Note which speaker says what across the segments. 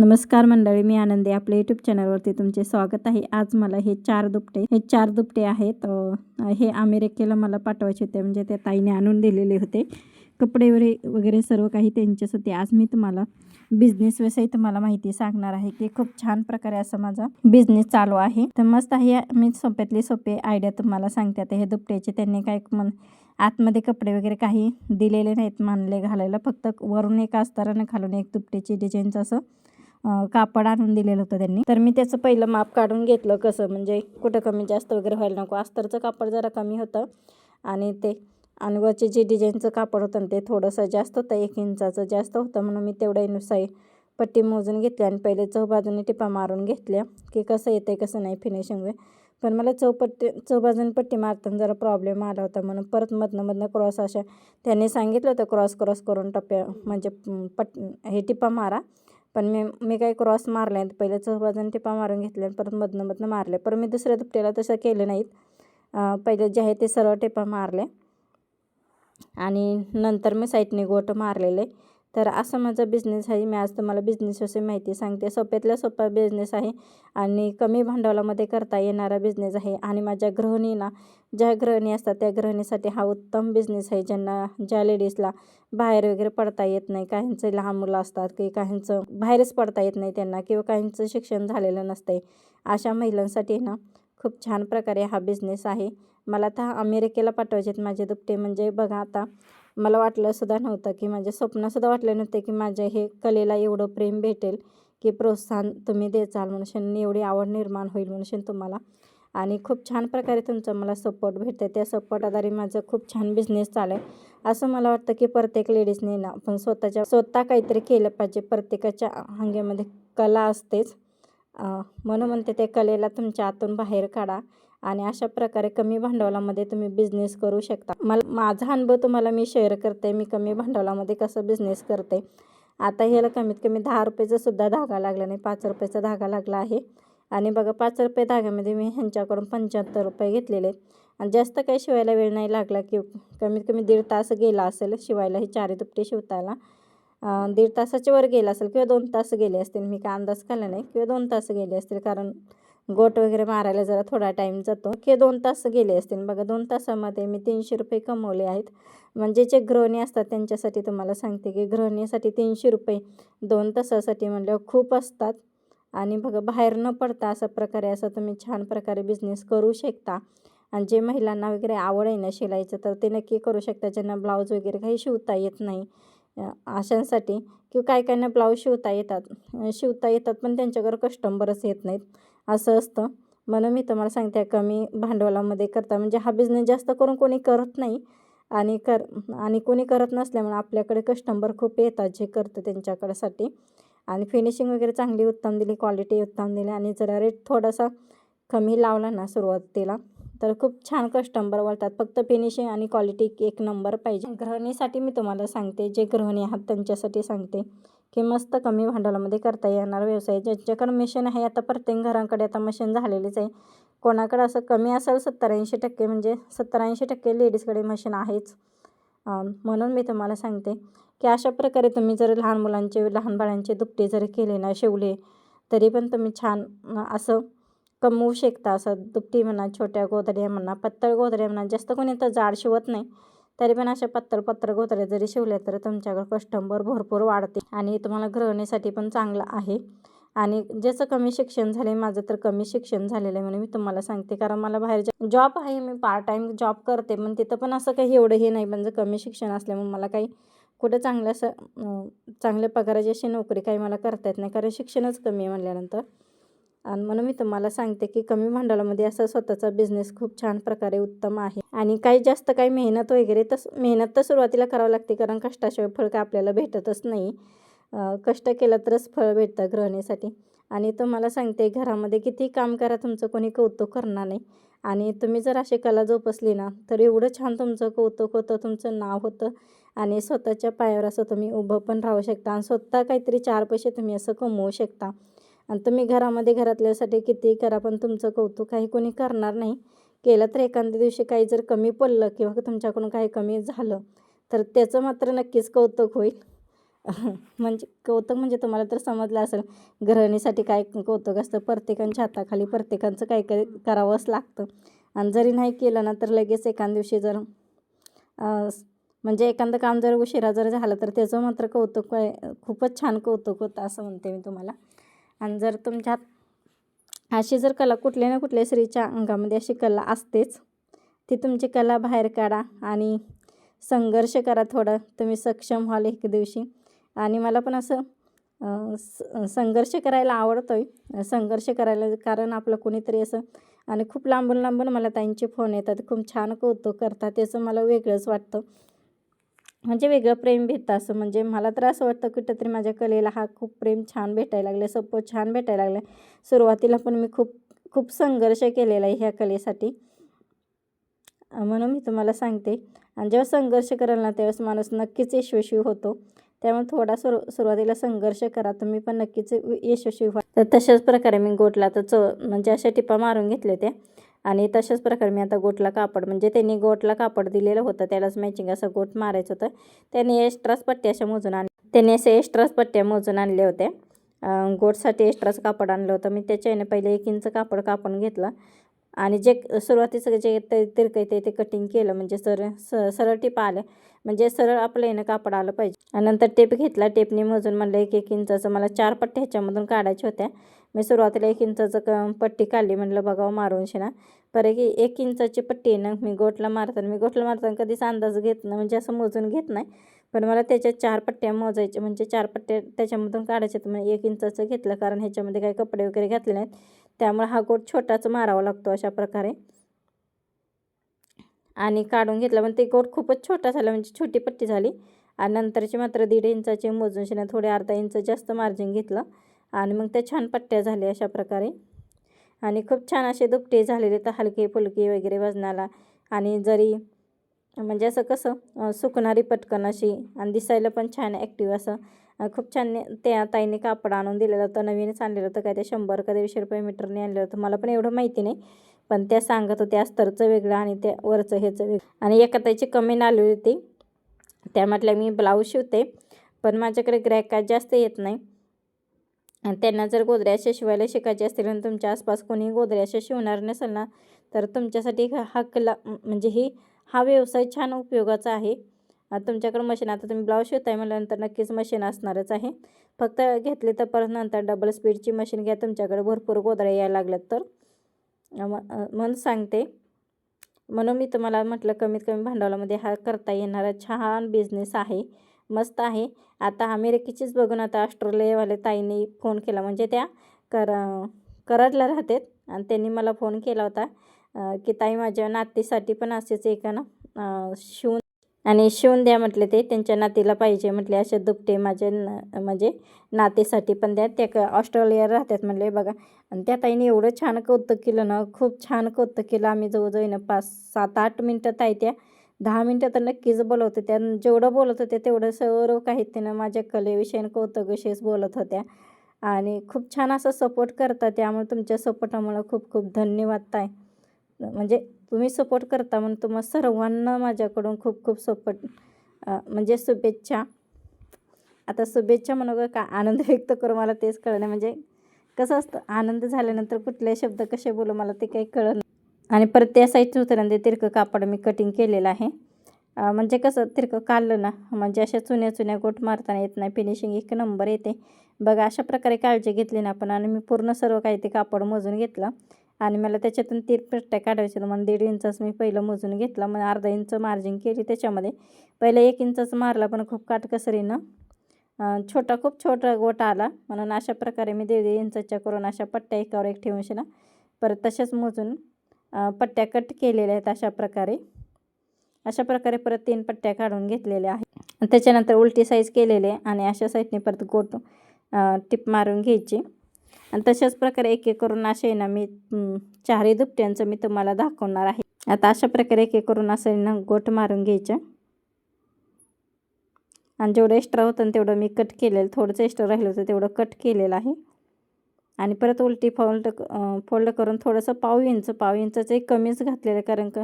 Speaker 1: नमस्कार मंडळी मी आनंदी आपल्या यूट्यूब चॅनलवरती तुमचे स्वागत आहे. आज मला हे चार दुपटे हे चार दुपटे आहेत. हे अमेरिकेला मला पाठवायचे होते म्हणजे त्या ताईने आणून दिलेले होते. कपडे वगैरे वगैरे सर्व काही त्यांचेच होते. आज मी तुम्हाला बिझनेसविषयी तुम्हाला माहिती सांगणार आहे की खूप छान प्रकारे असं माझा बिझनेस चालू आहे. तर मस्त आहे मी सोप्यातली सोपे आयडिया तुम्हाला सांगते. आता हे दुपट्याचे त्यांनी काय मन आतमध्ये कपडे वगैरे काही दिलेले नाहीत मानले घालायला. फक्त वरून एक असताना खालून एक दुपट्याची डिझाईनचं असं कापड आणून दिलेलं होतं त्यांनी. तर मी त्याचं पहिलं माप काढून घेतलं कसं म्हणजे कुठं कमी जास्त वगैरे व्हायला नको. अस्तरचं कापड जरा कमी होतं. आणि ते आणि वरचे जे डिझाईनचं कापड होतं ते थोडंसं जास्त होतं. एक इंचाचं जास्त होतं म्हणून मी तेवढ्यानुसार पट्टी मोजून घेतली आणि पहिले चौबाजूने टिपा मारून घेतल्या की कसं येतं कसं नाही फिनिशिंग पण मला चौपट्टी चौबाजून पट्टी मारताना जरा प्रॉब्लेम आला होता म्हणून परत मधनं मधनं क्रॉस अशा त्यांनी सांगितलं होतं क्रॉस क्रॉस करून टप्प्या म्हणजे पट हे टिपा मारा. पण मी मी काही क्रॉस मारले आहेत पहिले चौबाजून टिपा मारून घेतले परत मधनं मधनं मारले. पर मी दुसऱ्या दुपट्याला तसं केलं नाहीत. पहिले जे आहे ते सरळ टिपा मारले. आणि नंतर मी साईडने गोट मारलेले. तर असं माझा बिझनेस आहे. मी आज तुम्हाला बिझनेसविषयी माहिती सांगते. सोप्यातल्या सोपा बिझनेस आहे आणि कमी भांडवलामध्ये करता येणारा बिझनेस आहे. आणि माझ्या गृहिणीला ज्या गृहिणी असतात त्या गृहिणीसाठी हा उत्तम बिझनेस आहे. ज्यांना ज्या लेडीजला बाहेर वगैरे पडता येत नाही. काहींचे लहान मुलं असतात की काहींचं बाहेरच पडता येत नाही त्यांना किंवा काहींचं शिक्षण झालेलं नसतं अशा महिलांसाठी ना खूप छान प्रकारे हा बिझनेस आहे. मला आता अमेरिकेला पाठवायचे आहेत माझे दुपटे. म्हणजे बघा आता मला वाटलंसुद्धा नव्हतं की माझे स्वप्नसुद्धा वाटले नव्हते की माझ्या हे कलेला एवढं प्रेम भेटेल की प्रोत्साहन तुम्ही देचाल म्हणून एवढी आवड निर्माण होईल म्हणून तुम्हाला. आणि खूप छान प्रकारे तुमचा मला सपोर्ट भेटते त्या सपोर्टाद्वारे माझं खूप छान बिझनेस चालू आहे असं मला वाटतं की प्रत्येक लेडीजने ना आपण स्वतःच्या स्वतः काहीतरी केलं पाहिजे. प्रत्येकाच्या अंगेमध्ये कला असतेच. म्हणून म्हणते त्या कलेला तुमच्या आतून बाहेर काढा. आणि अशा प्रकारे कमी भांडवलामध्ये तुम्ही बिझनेस करू शकता. मला माझा अनुभव तुम्हाला मी शेअर करते मी कमी भांडवलामध्ये कसं बिझनेस करते. आता ह्याला कमीत कमी दहा रुपयाचा सुद्धा धागा लागला नाही पाच रुपयाचा धागा लागला आहे. आणि बघा पाच रुपये धाग्यामध्ये मी ह्यांच्याकडून पंच्याहत्तर रुपये घेतलेले आहेत. आणि जास्त काही शिवायला वेळ नाही लागला की कमीत कमी दीड तास गेला असेल शिवायला हे चारी दुपटे शिवतायला. दीड तासाच्या वर गेला असेल किंवा दोन तास गेले असतील मी काय अंदाज केला नाही किंवा दोन तास गेले असतील कारण गोट वगैरे मारायला जरा थोडा टाईम जातो. की दोन तास गेले असतील. बघा दोन तासामध्ये मी तीनशे रुपये कमवले आहेत. म्हणजे जे गृहिणी असतात त्यांच्यासाठी तुम्हाला सांगते की गृहिणीसाठी तीनशे रुपये दोन तासासाठी म्हणल्यावर खूप असतात. आणि बघा बाहेर न पडता अशा प्रकारे असं तुम्ही छान प्रकारे बिझनेस करू शकता. आणि जे महिलांना वगैरे आवड आहे ना शिलाईचं तर ते नक्की करू शकता. ज्यांना ब्लाऊज वगैरे काही शिवता येत नाही अशांसाठी. किंवा काही काहींना ब्लाऊज शिवता येतात. शिवता येतात पण त्यांच्याकडे कस्टमरच येत नाहीत. असं असतं. म्हणून मी तुम्हाला सांगते कमी भांडवलामध्ये करता. म्हणजे हा बिझनेस जास्त करून कोणी करत नाही. आणि कर आणि कोणी करत नसल्यामुळे आपल्याकडे कस्टमर खूप येतात जे करतं त्यांच्याकडसाठी. आणि फिनिशिंग वगैरे चांगली उत्तम दिली क्वालिटी उत्तम दिली. आणि जरा रेट थोडासा कमी लावला ना सुरुवातीला तर खूप छान कस्टमर वळतात. फक्त फिनिशिंग आणि क्वालिटी एक नंबर पाहिजे. गृहिणीसाठी मी तुम्हाला सांगते जे गृहिणी आहात त्यांच्यासाठी सांगते. की मस्त कमी भांडवलामध्ये करता येणार व्यवसाय. ज्यांच्याकडं मशीन आहे आता प्रत्येक घराकडे आता मशीन झालेलीच आहे. कोणाकडं असं कमी असेल सत्तर ऐंशी टक्के म्हणजे सत्तर ऐंशी टक्के लेडीजकडे मशीन आहेच. म्हणून मी तुम्हाला सांगते की अशा प्रकारे तुम्ही जर लहान मुलांचे लहान बाळांचे दुपटे जरी केले ना शिवले तरी पण तुम्ही छान असं कमवू शकता. असं दुपटी म्हणा छोट्या गोधड्या म्हणा पत्तळ गोधड्या म्हणा जास्त कोणी तर जाड शिवत नाही. तरी पण अशा पत्तर पत्तळ गोधड्या जरी शिवल्या तर तुमच्याकडे कस्टंबर भरपूर वाढते आणि तुम्हाला ग्रहणीसाठी पण चांगलं आहे. आणि ज्याचं कमी शिक्षण झाले माझं तर कमी शिक्षण झालेलं आहे म्हणून मी तुम्हाला सांगते. कारण मला बाहेर जॉब आहे मी पार्ट टाईम जॉब करते पण तिथं पण असं काही एवढं हे नाही. म्हणजे कमी शिक्षण असल्यामुळे मला काही कुठं चांगलं असं चांगल्या पगाराची अशी नोकरी काही मला करता येत नाही. कारण शिक्षणच कमी आहे म्हणल्यानंतर. आणि म्हणून मी तुम्हाला सांगते की कमी भांडवलामध्ये असा स्वतःचा बिझनेस खूप छान प्रकारे उत्तम आहे. आणि काही जास्त काही मेहनत वगैरे तस मेहनत तर सुरुवातीला करावं लागते कारण कष्टाशिवाय फळ काय आपल्याला भेटतच नाही. कष्ट केलं तरच फळ भेटतं ग्रहणीसाठी. आणि तुम्हाला सांगते घरामध्ये किती काम करा तुमचं कोणी कौतुक करणार नाही. आणि तुम्ही जर अशी कला जोपासली ना तर एवढं छान तुमचं कौतुक होतं तुमचं नाव होतं. आणि स्वतःच्या पायावर असं तुम्ही उभं पण राहू शकता. आणि स्वतः काहीतरी चार पैसे तुम्ही असं कमवू शकता. आणि तुम्ही घरामध्ये घरातल्यासाठी किती करा पण तुमचं कौतुक काही कोणी करणार नाही. केलं तर एखाद्या दिवशी काही जर कमी पडलं किंवा तुमच्याकडून काही कमी झालं तर त्याचं मात्र नक्कीच कौतुक होईल. म्हणजे कौतुक म्हणजे तुम्हाला तर समजलं असेल गृहिणीसाठी काय कौतुक असतं प्रत्येकांच्या हाताखाली प्रत्येकांचं काय काय करावंच लागतं. आणि जरी नाही केलं ना तर लगेच एखाद दिवशी जर म्हणजे एखादं काम जर उशिरा जर झालं तर त्याचं मात्र कौतुक काय खूपच छान कौतुक होतं असं म्हणते मी तुम्हाला. आणि जर तुमच्यात अशी जर कला कुठल्या ना कुठल्या स्त्रीच्या अंगामध्ये अशी कला असतेच ती तुमची कला बाहेर काढा आणि संघर्ष करा थोडं. तुम्ही सक्षम व्हाल एक दिवशी. आणि मला पण असं स- संघर्ष करायला आवडतो आहे संघर्ष करायला कारण आपलं कोणीतरी असं आणि खूप लांबून लांबून मला त्यांचे फोन येतात. खूप छान कौतुक करतात. त्याचं मला वेगळंच वाटतं. म्हणजे वेगळं प्रेम भेटतं असं. म्हणजे मला तर असं वाटतं कुठंतरी माझ्या कलेला हा खूप प्रेम छान भेटायला लागलं सपोर्ट छान भेटायला लागले सुरुवातीला पण मी खूप खूप संघर्ष केलेला आहे ह्या कलेसाठी. म्हणून मी तुम्हाला सांगते. आणि जेव्हा संघर्ष कराल ना त्यावेळेस माणूस नक्कीच यशस्वी होतो. त्यामुळे थोडा सुरू सुरुवातीला संघर्ष करा. तुम्ही पण नक्कीच यशस्वी व्हा. तर तशाच प्रकारे मी गोटला तर च म्हणजे अशा टिपा मारून घेतल्या त्या आणि तशाच प्रकारे मी आता गोटला कापड म्हणजे त्यांनी गोटला कापड दिलेलं होतं त्यालाच मॅचिंग असं गोट मारायचं होतं. त्यांनी एक्स्ट्राच पट्ट्या अशा मोजून आण त्यांनी असे एक्स्ट्राच पट्ट्या मोजून आणल्या होत्या. गोटसाठी एक्स्ट्राचं कापड आणलं होतं. मी त्याच्याने पहिले एक इंच कापड कापून घेतलं. आणि जे सुरुवातीचं जे ते तिरकं ते ते कटिंग केलं म्हणजे सर स सरळ टिप आलं. म्हणजे सरळ आपलं येणं कापड आलं पाहिजे. आणि नंतर टेप घेतला टेपने मोजून म्हणलं एक एक इंचाचं मला चार पट्ट्या ह्याच्यामधून काढायच्या होत्या. मी सुरुवातीला एक इंचाचं क पट्टी काढली म्हणलं बघावं मारून शिना. बरं की एक इंचाची पट्टी आहे ना मी गोटला मारताना मी गोटला मारताना कधीच अंदाज घेत नाही म्हणजे असं मोजून घेत नाही. पण मला त्याच्या चार पट्ट्या मोजायच्या म्हणजे चार पट्ट्या त्याच्यामधून काढायच्या तर मी एक इंचाचं घेतलं कारण ह्याच्यामध्ये काही कपडे वगैरे घातले नाहीत. त्यामुळे हा गोट छोटाच मारावा लागतो अशा प्रकारे. आणि काढून घेतला पण ते गोट खूपच छोटा झाला म्हणजे छोटी पट्टी झाली. आणि नंतरची मात्र दीड इंचाचे मोजून शिना थोडे अर्धा इंच जास्त मार्जिन घेतलं. आणि मग त्या छान पट्ट्या झाल्या अशा प्रकारे. आणि खूप छान असे दुपटे झालेले तर हलके फुलके वगैरे वजनाला. आणि जरी म्हणजे असं कसं सुकणारी पटकन अशी आणि दिसायला पण छान ॲक्टिव्ह असं. खूप छान त्या ताईने कापड आणून दिलेलं होतं नवीनच आणलेलं होतं काय ते शंभर का दीडशे रुपये मीटरने आणलेलं होतं. मला पण एवढं माहिती नाही पण त्या सांगत होत्या अस्तरचं वेगळं आणि त्या वरचं ह्याचं वेगळं. आणि एका ताईची कमेंट आली होती त्या म्हटल्या मी ब्लाऊज शिवते पण माझ्याकडे ग्रॅक काय जास्त येत नाही. आणि त्यांना जर गोदऱ्या अशा शिवायला शिकायचे असतील आणि तुमच्या आसपास कोणी गोदऱ्या अशा शिवणार नसेल ना तर तुमच्यासाठी हा कला म्हणजे ही हा व्यवसाय छान उपयोगाचा आहे. तुमच्याकडे मशीन आता तुम्ही ब्लाऊज शिवताय म्हटल्यानंतर नक्कीच मशीन असणारच आहे. फक्त घेतली तर परत नंतर डबल स्पीडची मशीन घ्या. तुमच्याकडे भरपूर गोदड्या यायला लागल्यात तर. अं, म्हणून सांगते. म्हणून मी तुम्हाला म्हटलं कमीत कमी भांडवलामध्ये हा करता येणारा छान बिझनेस आहे. मस्त आहे. आता अमेरिकेचीच बघून आता ऑस्ट्रेलियावाले ताईने फोन केला. म्हणजे त्या कर कराडला राहतात. आणि त्यांनी मला फोन केला होता की ताई माझ्या नातीसाठी पण असेच एक ना शिवून आणि शिवून द्या म्हटले ते त्यांच्या नातीला पाहिजे म्हटले असे दुपटे माझे न- म्हणजे नातेसाठी पण द्या. त्या क- ऑस्ट्रेलिया राहतात म्हटले बघा. आणि त्या ताईने एवढं छान कौतुक केलं ना खूप छान कौतुक केलं. आम्ही जवळजवळ ना पाच सात आठ मिनटं ताई त्या दहा मिनटं तर नक्कीच बोलत होत्या. जेवढं बोलत होत्या तेवढं सर्व काही त्यानं माझ्या कलेविषयी आणि कौतुकविषयीच बोलत होत्या. आणि खूप छान असं सपोर्ट करतात त्यामुळे तुमच्या सपोर्टामुळं खूप खूप धन्यवाद ताई. म्हणजे तुम्ही सपोर्ट करता म्हणून तुम्हा सर्वांना माझ्याकडून खूप खूप सपोर्ट म्हणजे शुभेच्छा. आता शुभेच्छा म्हणू का आनंद व्यक्त करू मला तेच कळलं म्हणजे कसं असतं आनंद झाल्यानंतर कुठले शब्द कसे बोलू मला ते काही कळलं आणि परत त्या साईडचं उतरंदे तिरकं कापड मी कटिंग केलेलं आहे. म्हणजे कसं तिरकं काढलं ना म्हणजे अशा चुन्या चुन्या गोट मारताना येत नाही फिनिशिंग एक नंबर येते. बघा अशा प्रकारे काळजी घेतली ना आपण आणि मी पूर्ण सर्व काही ते कापड मोजून घेतलं. आणि मला त्याच्यातून तीन पट्ट्या काढायच्या होतं मग म्हणजे दीड इंचच मी पहिलं मोजून घेतलं. मग अर्धा इंच मार्जिन केली त्याच्यामध्ये. पहिलं एक इंचच मारला पण खूप काटकसरीनं. छोटा खूप छोटा गोटा आला. म्हणून अशा प्रकारे मी दीड इंचाच्या करून अशा पट्ट्या एकावर एक ठेवून ना परत तशाच मोजून पट्ट्या कट केलेल्या आहेत अशा प्रकारे. अशा प्रकारे परत तीन पट्ट्या काढून घेतलेल्या आहेत. त्याच्यानंतर उलटी साईज केलेले आणि अशा साईडने परत गोट टिप मारून घ्यायची. आणि तशाच प्रकारे एक एक करून असे ना मी चारही दुपट्यांचं मी तुम्हाला दाखवणार आहे. आता अशा प्रकारे एक एक करून असं ना गोट मारून घ्यायचं आणि जेवढं एक्स्ट्रा होतं ना तेवढं मी कट केलेलं थोडंसं एक्स्ट्रा राहिलं होतं तेवढं कट केलेलं आहे. आणि परत उलटी फोल्ड फोल्ड करून थोडंसं पाव इंच पाव इंचाचं एक कमीच घातलेलं आहे कारण का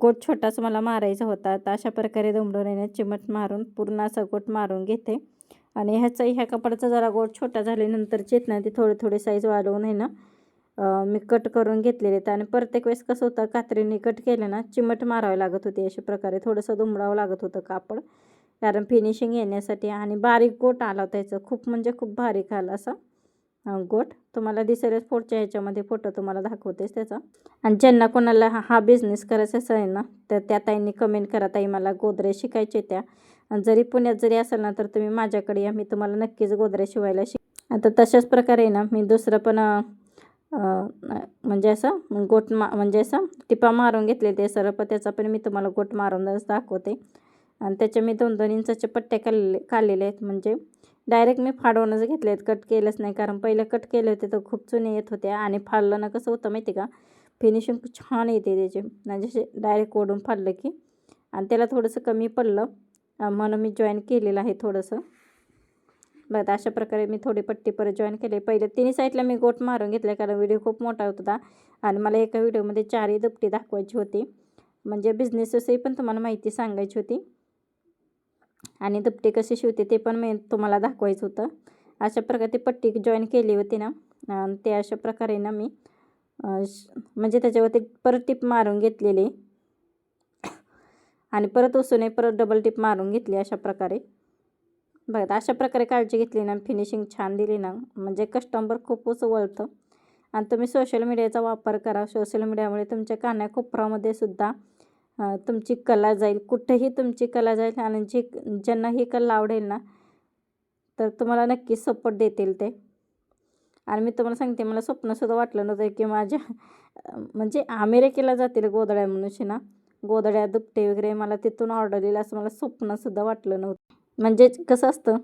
Speaker 1: गोट छोटाच मला मारायचा होता. तर अशा प्रकारे दुमडून चिमट मारून पूर्ण असा गोट मारून घेते. आणि ह्याचा ह्या कपड्याचा जरा गोट छोटा झाल्यानंतरचे आहेत ना ते थोडे थोडे साईज वाढवून आहे ना मी कट करून घेतलेले आहेत. आणि प्रत्येक वेळेस कसं होतं कात्रीने कट केलं ना चिमट मारावी लागत होती अशा प्रकारे. थोडंसं दुमडावं लागत होतं कापड. कारण फिनिशिंग येण्यासाठी आणि बारीक गोट आला होता त्याचं खूप म्हणजे खूप बारीक आला असा. गोट. तुम्हाला दिसेलच पुढच्या ह्याच्यामध्ये फोटो तुम्हाला दाखवतेच त्याचा. आणि ज्यांना कोणाला हा हा बिझनेस करायचा असेल ना तर त्या ताईंनी कमेंट करा. ताई मला गोदरेज शिकायचे त्या. आणि जरी पुण्यात जरी असेल ना तर तुम्ही माझ्याकडे या. मी तुम्हाला नक्कीच गोदरेज शिवायला शिक आता तशाच प्रकारे ना मी दुसरं पण म्हणजे असं गोट मा म्हणजे असं टिपा मारून घेतले ते सरप त्याचा पण मी तुम्हाला गोट मारूनच दाखवते. आणि त्याच्या मी दोन दोन इंचाचे पट्टे काढलेले काढलेले आहेत. म्हणजे डायरेक्ट मी फाडवूनच घेतले आहेत कट केलंच नाही. कारण पहिले कट केले होते तर खूप चुने येत होते आणि फाडलं ना कसं होतं माहिती का? फिनिशिंग छान येते त्याचे. म्हणजे असे डायरेक्ट ओढून फाडलं की. आणि त्याला थोडंसं कमी पडलं. म्हणून मी जॉईन केलेलं आहे थोडंसं. बघा अशा प्रकारे मी थोडी पट्टी परत जॉईन केले. पहिले तिन्ही साईडला मी गोट मारून घेतले कारण व्हिडिओ खूप मोठा होत होता. आणि मला एका व्हिडिओमध्ये चारही दुपटी दाखवायची होती. म्हणजे बिझनेसविषयी पण तुम्हाला माहिती सांगायची होती. आणि दुपटे कसे शिवते ते पण मी तुम्हाला दाखवायचं होतं. अशा प्रकारे ती पट्टी जॉईन केली होती ना. ते अशा प्रकारे ना मी श- म्हणजे त्याच्यावरती परत टिप मारून घेतलेली. आणि परत उसून परत डबल टिप मारून घेतली अशा प्रकारे. बघा अशा प्रकारे काळजी घेतली ना फिनिशिंग छान दिली ना. म्हणजे कस्टमर खूपच वळतं. आणि तुम्ही सोशल मीडियाचा वापर करा. सोशल मीडियामुळे तुमच्या कान्या कोपरामध्ये सुद्धा तुमची कला जाईल कुठेही तुमची कला जाईल आणि जी ज्यांना ही कला आवडेल ना तर तुम्हाला नक्की सपोर्ट देतील ते. आणि मी तुम्हाला सांगते मला स्वप्नसुद्धा वाटलं नव्हतं की माझ्या म्हणजे अमेरिकेला जातील गोदड्या मनुष्य ना गोदड्या दुपटे वगैरे मला तिथून ऑर्डर येईल असं मला स्वप्नसुद्धा वाटलं नव्हतं. म्हणजे कसं असतं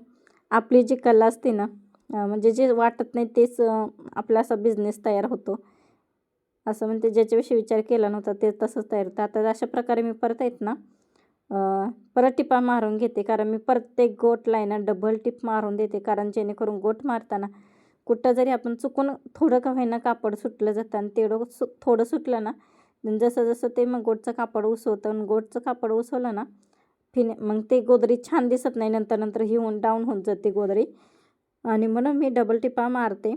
Speaker 1: आपली जी कला असते ना म्हणजे जे वाटत नाही तेच आपला असा बिझनेस तयार होतो. असं म्हणते ज्याच्याविषयी विचार केला नव्हता ते तसंच तयार. होतं आता अशा प्रकारे मी परत आहेत ना परत टिपा मारून घेते. कारण मी प्रत्येक गोटला आहे ना डबल टिप मारून देते. कारण जेणेकरून गोट मारताना कुठं जरी आपण चुकून थोडं का होईना कापड सुटलं जातं आणि तेवढं सु थोडं सुटलं ना जसं जसं ते मग गोटचं कापड उसवतं आणि गोटचं कापड उसवलं ना फिन मग ते गोदरी छान दिसत नाही. नंतर नंतर ही होऊन डाऊन होऊन जाते गोदरी. आणि म्हणून मी डबल टिपा मारते.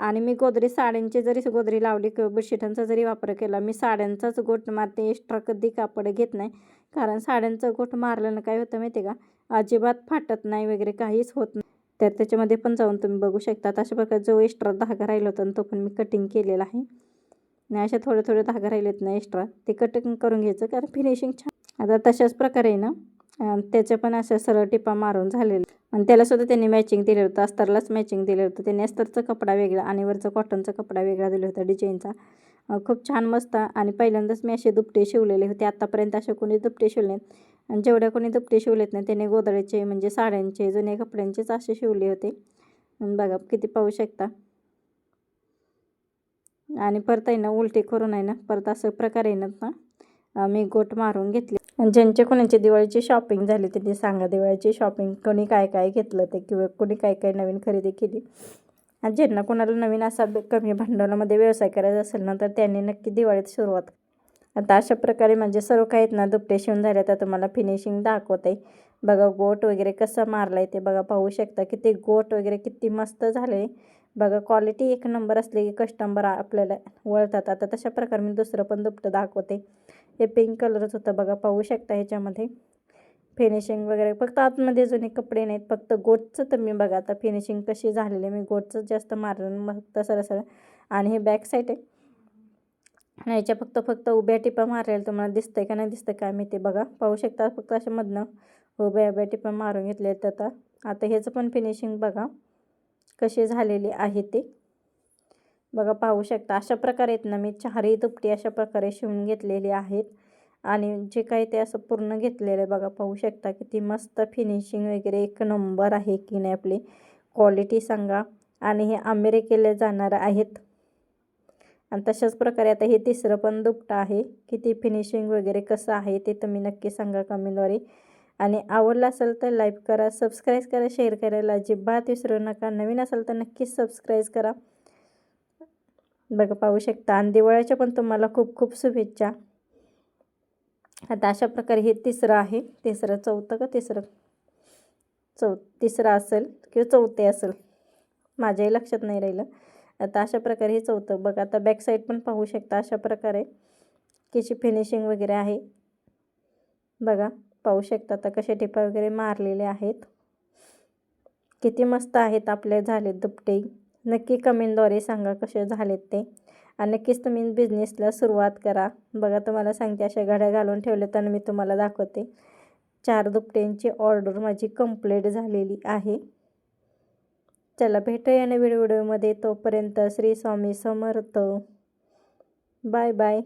Speaker 1: आणि मी गोदरी साड्यांची जरी गोदरी लावली किंवा बेडशिटांचा जरी वापर केला मी साड्यांचाच गोट मारते एक्स्ट्रा कधी कापड घेत नाही. कारण साड्यांचं गोट मारल्यानं काय होतं माहिती आहे का? अजिबात फाटत नाही वगैरे काहीच होत नाही. तर त्याच्यामध्ये पण जाऊन तुम्ही बघू शकता. अशा प्रकारे जो एक्स्ट्रा धागा राहिला होता तो पण मी कटिंग केलेला आहे. आणि अशा थोडे थोडे धागा राहिलेत ना एक्स्ट्रा ते कटिंग करून घ्यायचं कारण फिनिशिंग छान. आता तशाच प्रकारे ना त्याच्या पण अशा सरळ टिपा मारून झालेल्या आणि त्यालासुद्धा त्यांनी मॅचिंग दिलं होतं. अस्तरलाच मॅचिंग दिलं होतं. त्यांनी अस्तरचा कपडा वेगळा आणि वरचा कॉटनचा कपडा वेगळा दिला होता डिझाईनचा खूप छान मस्त आणि पहिल्यांदाच मी असे दुपटे शिवलेले होते. आत्तापर्यंत असे कोणी दुपटे शिवले नाहीत. आणि जेवढ्या कोणी दुपटे शिवलेत नाही त्याने गोदड्याचे म्हणजे साड्यांचे जुने कपड्यांचेच असे शिवले होते. बघा किती पाहू शकता. आणि परत आहे ना उलटे करून आहे ना परत असं प्रकारे आहे ना मी गोट मारून घेतली. ज्यांचे ज्यांच्या कोणाची दिवाळीची शॉपिंग झाली त्यांनी सांगा दिवाळीची शॉपिंग कोणी काय काय घेतलं ते किंवा कोणी काय काय नवीन खरेदी केली. आणि ज्यांना कोणाला नवीन असा कमी भांडवलामध्ये व्यवसाय करायचा असेल ना तर त्यांनी नक्की दिवाळीत सुरुवात आता अशा प्रकारे म्हणजे सर्व काही आहेत ना दुपटे शिवून झाले तर तुम्हाला फिनिशिंग दाखवते बघा गोट वगैरे कसं मारलं आहे ते बघा पाहू शकता किती गोट वगैरे किती मस्त झाले बघा क्वालिटी एक नंबर असली की कस्टमर आपल्याला वळतात. आता तशा प्रकारे मी दुसरं पण दुपटं दाखवते. हे पिंक कलरच होतं बघा पाहू शकता ह्याच्यामध्ये. फिनिशिंग वगैरे फक्त आतमध्ये जुने कपडे नाहीत फक्त गोटचं तर मी बघा आता फिनिशिंग कशी झालेली आहे. मी गोटचं जास्त मारलं मग तसं सरळ आणि हे बॅक साईड आहे. याच्या फक्त फक्त उभ्या टिपा मारायला तुम्हाला दिसतंय का नाही दिसतंय काय मी ते बघा. पाहू शकता फक्त अशा मधनं उभ्या उभ्या टिपा मारून घेतले आहेत आता. आता ह्याचं पण फिनिशिंग बघा. कशी झालेली आहे ते. बघा पाहू शकता अशा प्रकारे आहेत ना मी चारही दुपटी अशा प्रकारे शिवून घेतलेली आहेत. आणि जे काही ते असं पूर्ण घेतलेलं आहे बघा पाहू शकता किती मस्त फिनिशिंग वगैरे एक नंबर आहे की नाही आपली. क्वालिटी सांगा. आणि हे अमेरिकेला जाणार आहेत. आणि तशाच प्रकारे आता हे तिसरं पण दुपटं आहे. किती फिनिशिंग वगैरे कसं आहे ते तुम्ही नक्की सांगा कमेंटद्वारे आणि आवडलं असेल तर लाईक करा सबस्क्राईब करा शेअर करायला अजिबात विसरू नका. नवीन असेल तर नक्कीच सबस्क्राईब करा. बघा पाहू शकता. आणि दिवाळीच्या पण तुम्हाला खूप खूप शुभेच्छा. आता अशा प्रकारे हे तिसरं आहे. तिसरं चौथं का तिसरं? चौ तिसरं असेल किंवा चौथे असेल. माझ्याही लक्षात नाही राहिलं. आता अशा प्रकारे हे चौथं. बघा आता बॅक साईड पण पाहू शकता अशा प्रकारे. कशी फिनिशिंग वगैरे आहे. बघा पाहू शकता आता कसे टिपा वगैरे मारलेले आहेत. किती मस्त आहेत आपले झाले दुपटे. नक्की कमेंटद्वारे सांगा कसे झालेत ते. आणि नक्कीच तुम्ही बिझनेसला सुरुवात करा. बघा तुम्हाला सांगते अशा घड्या घालून ठेवले तर मी तुम्हाला दाखवते. चार दुपट्यांची ऑर्डर माझी कंप्लीट झालेली आहे. चला भेटूया या नवीन व्हिडिओमध्ये तोपर्यंत श्री स्वामी समर्थ. Bye bye